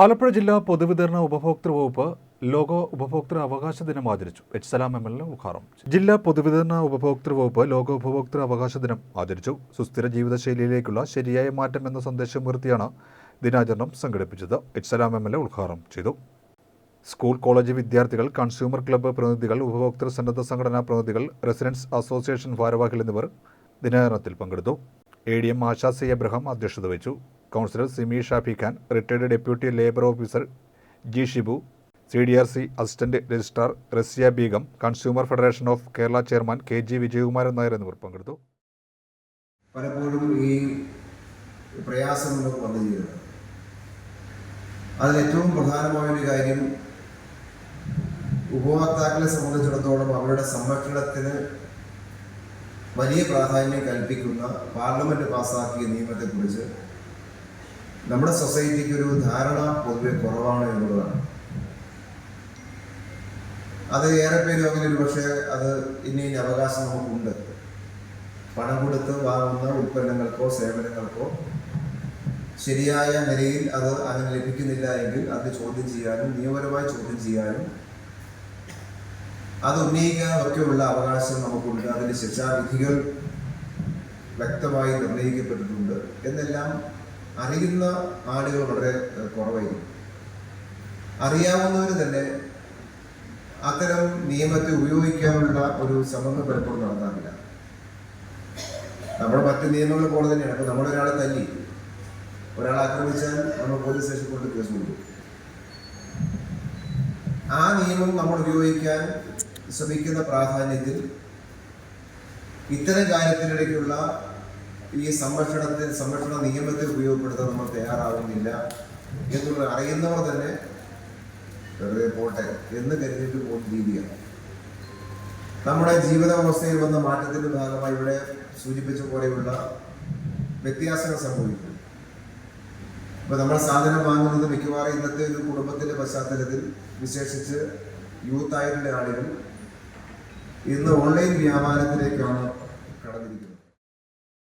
ആലപ്പുഴ ജില്ലാ പൊതുവിതരണ ഉപഭോക്തൃ വകുപ്പ് ലോക ഉപഭോക്തൃ അവകാശ ദിനം ആചരിച്ചു. H Salam M L A ഉദ്ഘാടനം ജില്ലാ പൊതുവിതരണ ഉപഭോക്തൃ വകുപ്പ് ലോക ഉപഭോക്തൃ അവകാശ ദിനം ആചരിച്ചു. സുസ്ഥിര ജീവിതശൈലിയിലേക്കുള്ള ശരിയായ മാറ്റം എന്ന സന്ദേശം ഉയർത്തിയാണ് ദിനാചരണം സംഘടിപ്പിച്ചത്. H Salam M L A ഉദ്ഘാടനം ചെയ്തു. സ്കൂൾ കോളേജ് വിദ്യാർത്ഥികൾ കൺസ്യൂമർ ക്ലബ്ബ് പ്രതിനിധികൾ ഉപഭോക്തൃ സന്നദ്ധ സംഘടനാ പ്രതിനിധികൾ റെസിഡൻസ് അസോസിയേഷൻ ഭാരവാഹികൾ എന്നിവർ ദിനാചരണത്തിൽ പങ്കെടുത്തു. A D M Asha C Abraham അധ്യക്ഷത വഹിച്ചു. Councillor Simi Shafi Khan retired deputy labour officer G Shibu C D R C assistant registrar Raziya Beegum consumer federation of Kerala chairman K G Vijayakumaran Nair എന്നിവർ പങ്കെടുത്തു. പലപ്പോഴും ഈ പ്രയാസം നമുക്ക് വന്നു ഏറ്റവും പ്രധാനമായ ഒരു കാര്യം ഉപഭോക്താക്കളെ സംബന്ധിച്ചിടത്തോളം അവരുടെ സംരക്ഷണത്തിന് വലിയ പ്രാധാന്യം കൽപ്പിക്കുന്ന പാർലമെന്റ് പാസാക്കിയ നിയമത്തെക്കുറിച്ച് നമ്മുടെ സൊസൈറ്റിക്ക് ഒരു ധാരണ പൊതുവെ കുറവാണ് എന്നുള്ളതാണ്. അത് ഏറെ പേരും അങ്ങനെ ഒരു പക്ഷേ അത് ഇനി ഇനി അവകാശം നമുക്കുണ്ട്. പണം കൊടുത്ത് വാങ്ങുന്ന ഉൽപ്പന്നങ്ങൾക്കോ സേവനങ്ങൾക്കോ ശരിയായ നിലയിൽ അത് അങ്ങനെ ലഭിക്കുന്നില്ല എങ്കിൽ അത് ചോദ്യം ചെയ്യാനും നിയമപരമായി ചോദ്യം ചെയ്യാനും അത് ഉന്നയിക്കാനും ഒക്കെയുള്ള അവകാശം നമുക്കുണ്ട്. അതിന്റെ ശിക്ഷാവിധികൾ വ്യക്തമായി നിർണയിക്കപ്പെട്ടിട്ടുണ്ട്. എന്നെല്ലാം അറിയുന്ന ആളുകൾ വളരെ കുറവായിരിക്കും. അറിയാവുന്നവർ തന്നെ അത്തരം നിയമത്തെ ഉപയോഗിക്കാനുള്ള ഒരു ശ്രമങ്ങൾ പലപ്പോഴും നടത്താറില്ല. നമ്മുടെ മറ്റ് നിയമങ്ങൾ പോലെ തന്നെയാണ്. ഇപ്പൊ നമ്മളൊരാളെ തല്ലി ഒരാളെ ആക്രമിച്ചാൽ നമ്മൾ പോലീസ് സ്റ്റേഷനിൽ കൊണ്ട് കേസ് കൊടുക്കും. ആ നിയമം നമ്മൾ ഉപയോഗിക്കാൻ ശ്രമിക്കുന്ന പ്രാധാന്യത്തിൽ ഇത്തരം കാര്യത്തിനിടയ്ക്കുള്ള ഈ സംരക്ഷണത്തിൽ സംരക്ഷണ നിയമത്തെ ഉപയോഗപ്പെടുത്താൻ നമ്മൾ തയ്യാറാവുന്നില്ല എന്നുള്ള അറിയുന്നവർ തന്നെ വെറുതെ പോട്ടെ എന്ന് കരുതിയിട്ട് പോകുന്ന രീതിയാണ്. നമ്മുടെ ജീവിതാവസ്ഥയിൽ വന്ന മാറ്റത്തിന്റെ ഭാഗമായി ഇവിടെ സൂചിപ്പിച്ച പോലെയുള്ള വ്യത്യാസങ്ങൾ സംഭവിക്കും ഇപ്പൊ നമ്മൾ സാധനം വാങ്ങുന്നത് മിക്കവാറും ഇന്നത്തെ ഒരു കുടുംബത്തിന്റെ പശ്ചാത്തലത്തിൽ വിശേഷിച്ച് യൂത്ത് ആയിട്ടുള്ള ആളുകൾ ഇന്ന് ഓൺലൈൻ വ്യാപാരത്തിലേക്കാണ് കടന്നിരിക്കുന്നത്.